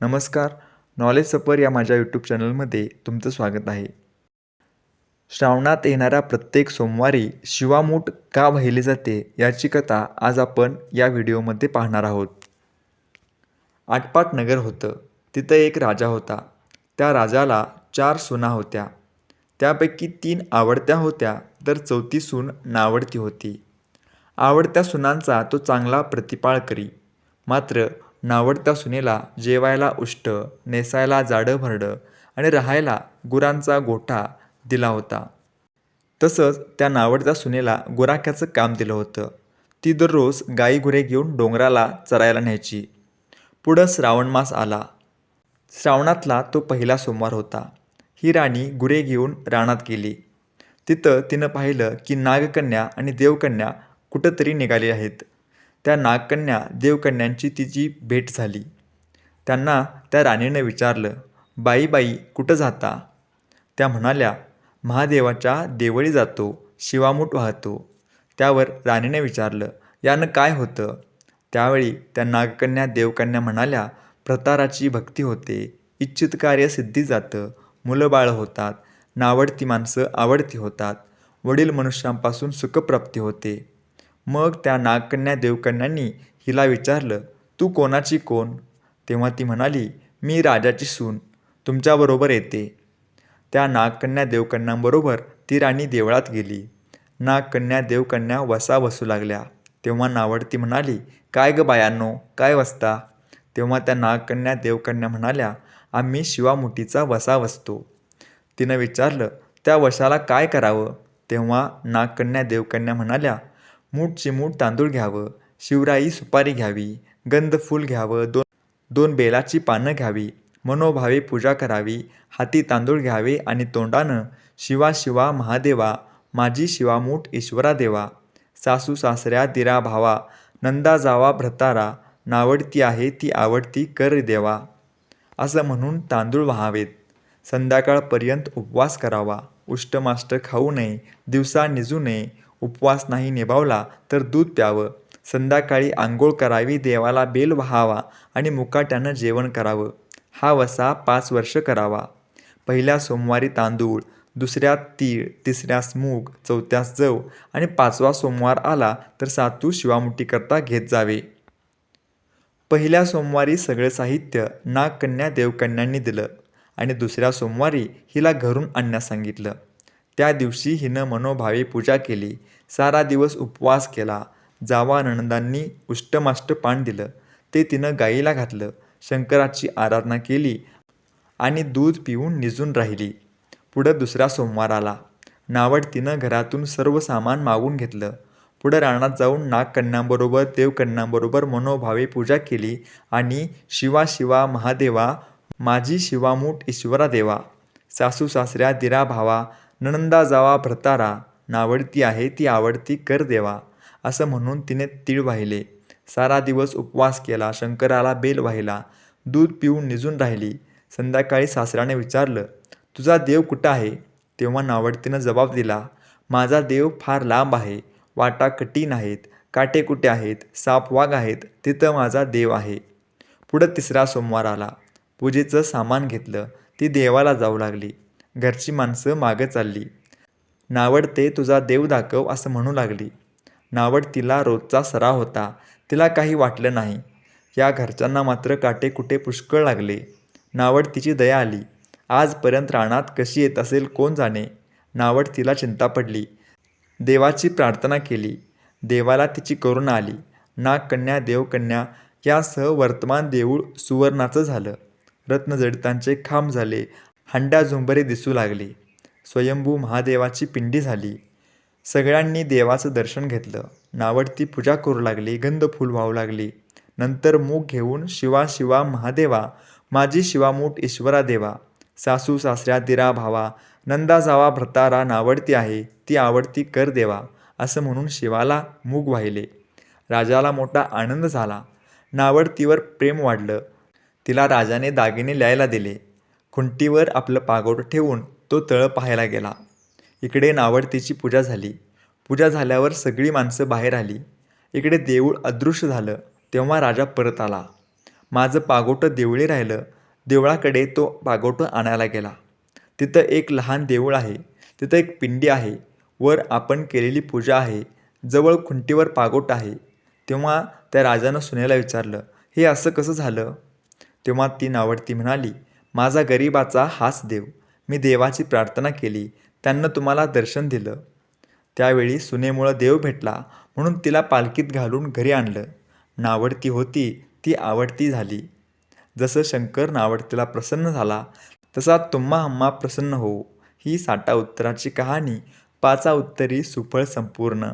नमस्कार. नॉलेज सफर या माझ्या यूट्यूब चॅनलमध्ये तुमचं स्वागत आहे. श्रावणात येणाऱ्या प्रत्येक सोमवारी शिवामूठ का वाहिली जाते याची कथा आज आपण या व्हिडिओमध्ये पाहणार आहोत. आटपाट नगर होतं. तिथं एक राजा होता. त्या राजाला चार सुना होत्या. त्यापैकी तीन आवडत्या होत्या तर चौथी सून नावडती होती. आवडत्या सुनांचा तो चांगला प्रतिपाळ करी. मात्र नावडत्या सुनेला जेवायला उष्ट नेसायला जाडं भरडं आणि राहायला गुरांचा गोठा दिला होता. तसंच त्या नावडत्या सुनेला गुराख्याचं काम दिलं होतं. ती दररोज गाई गुरे घेऊन डोंगराला चरायला न्यायची. पुढं श्रावण मास आला. श्रावणातला तो पहिला सोमवार होता. ही राणी गुरे घेऊन रानात गेली. तिथं तिनं पाहिलं की नागकन्या आणि देवकन्या कुठंतरी निघाली आहेत. त्या नागकन्या देवकन्यांची तिची भेट झाली. त्यांना त्या राणीनं विचारलं बाई बाई कुठं जाता? त्या म्हणाल्या महादेवाच्या देवळी जातो शिवामूठ वाहतो. त्यावर राणीने विचारलं यानं काय होतं? त्यावेळी त्या नागकन्या देवकन्या म्हणाल्या प्रताराची भक्ती होते इच्छित कार्य सिद्धी जातं मुलं बाळ होतात नावडती माणसं आवडती होतात वडील मनुष्यांपासून सुखप्राप्ती होते मग त्या नागकन्या देवकन्यांनी हिला विचारलं तू कोणाची कोण? तेव्हा ती म्हणाली मी राजाची सून तुमच्याबरोबर येते. त्या नागकन्या देवकन्यांबरोबर ती राणी देवळात गेली. नागकन्या देवकन्या वसा बसू लागल्या. तेव्हा नावडती म्हणाली काय ग बायांनो काय वसता? तेव्हा त्या नागकन्या देवकन्या म्हणाल्या आम्ही शिवामुठीचा वसा वसतो. तिनं विचारलं त्या वशाला काय करावं? तेव्हा नागकन्या देवकन्या म्हणाल्या मूठ चिमूट तांदूळ घ्यावं शिवराई सुपारी घ्यावी गंधफूल घ्यावं दोन दोन बेलाची पानं घ्यावी मनोभावे पूजा करावी हाती तांदूळ घ्यावे आणि तोंडानं शिवा शिवा महादेवा माझी शिवामूठ ईश्वरा देवा सासू सासऱ्या दिरा भावा नंदा जावा भ्रतारा नावडती आहे ती आवडती कर देवा. असं म्हणून तांदूळ व्हावेत. संध्याकाळपर्यंत उपवास करावा. उष्टमाष्ट खाऊ नये. दिवसा निजू नये. उपवास नाही निभावला तर दूध प्यावं. संध्याकाळी आंघोळ करावी देवाला बेल व्हावा आणि मुकाट्यानं जेवण करावं. हा वसा पाच वर्ष करावा. पहिल्या सोमवारी तांदूळ दुसऱ्या तीळ तिसऱ्यास मूग चौथ्यास जव आणि पाचवा सोमवार आला तर सातू शिवामुठीकरता घेत जावे. पहिल्या सोमवारी सगळं साहित्य नागकन्या देवकन्यांनी दिलं आणि दुसऱ्या सोमवारी हिला घरून आणण्यास सांगितलं. त्या दिवशी हिनं मनोभावे पूजा केली सारा दिवस उपवास केला जावा नणंदांनी उष्टमाष्ट पान दिलं ते तिनं गाईला घातलं शंकराची आराधना केली आणि दूध पिऊन निजून राहिली. पुढं दुसरा सोमवार आला. नावड तिनं घरातून सर्व सामान मागून घेतलं. पुढं रानात जाऊन नागकण्णांबरोबर देवकण्णांबरोबर मनोभावे पूजा केली आणि शिवा शिवा महादेवा माझी शिवामूठ ईश्वरा देवा सासू सासऱ्या दिरा भावा नणंदा जावा भ्रतारा नावडती आहे ती आवडती कर देवा असं म्हणून तिने तीळ वाहिले. सारा दिवस उपवास केला शंकराला बेल वाहिला दूध पिऊन निजून राहिली. संध्याकाळी सासऱ्याने विचारलं तुझा देव कुठं आहे? तेव्हा नावडतीनं जबाब दिला माझा देव फार लांब आहे वाटा कठीण आहेत काटे कुठे आहेत साप वाघ आहेत तिथं माझा देव आहे. पुढं तिसरा सोमवार आला. पूजेचं सामान घेतलं ती देवाला जाऊ लागली. घरची माणसं मागं चालली. नावडते तुझा देव दाखव असं म्हणू लागली. नावड तिला रोजचा सराव होता. तिला काही वाटलं नाही. या घरच्यांना मात्र काटे कुठे पुष्कळ लागले. नावड तिची दया आली. आजपर्यंत रानात कशी येत असेल कोण जाणे? नावड तिला चिंता पडली. देवाची प्रार्थना केली. देवाला तिची करुणा आली. नागकन्या देवकन्या यासह वर्तमान देऊळ सुवर्णाचं झालं. रत्नजडितांचे खांब झाले. हंडा झुंबरे दिसू लागले. स्वयंभू महादेवाची पिंडी झाली. सगळ्यांनी देवाचं दर्शन घेतलं. नावडती पूजा करू लागली गंध फूल वाहू लागली. नंतर मूग घेऊन शिवा शिवा महादेवा माझी शिवामूठ ईश्वरा देवा सासू सासऱ्या दिरा भावा नंदा जावा भ्रतारा नावडती आहे ती आवडती कर देवा असं म्हणून शिवाला मूग वाहिले. राजाला मोठा आनंद झाला. नावडतीवर प्रेम वाढलं. तिला राजाने दागिने ल्यायला दिले. खुंटीवर आपलं पागोट ठेवून तो तळ पाहायला गेला. इकडे नावडतीची पूजा झाली. पूजा झाल्यावर सगळी माणसं बाहेर आली. इकडे देऊळ अदृश्य झालं. तेव्हा राजा परत आला. माझं पागोटं देवळी राहिलं. देवळाकडे तो पागोटं आणायला गेला. तिथं एक लहान देऊळ आहे. तिथं एक पिंडी आहे. वर आपण केलेली पूजा आहे. जवळ खुंटीवर पागोट आहे. तेव्हा त्या राजानं सुनेला विचारलं हे असं कसं झालं? तेव्हा ती नावडती म्हणाली माझा गरिबाचा हाच देव. मी देवाची प्रार्थना केली. त्यांना तुम्हाला दर्शन दिलं. त्यावेळी सुनेमुळं देव भेटला म्हणून तिला पालखीत घालून घरी आणलं. नावडती होती ती आवडती झाली. जसं शंकर नावडतीला प्रसन्न झाला तसा तुम्हा हम्मा प्रसन्न हो ही साठा उत्तराची कहाणी पाचा उत्तरी सुफळ संपूर्ण.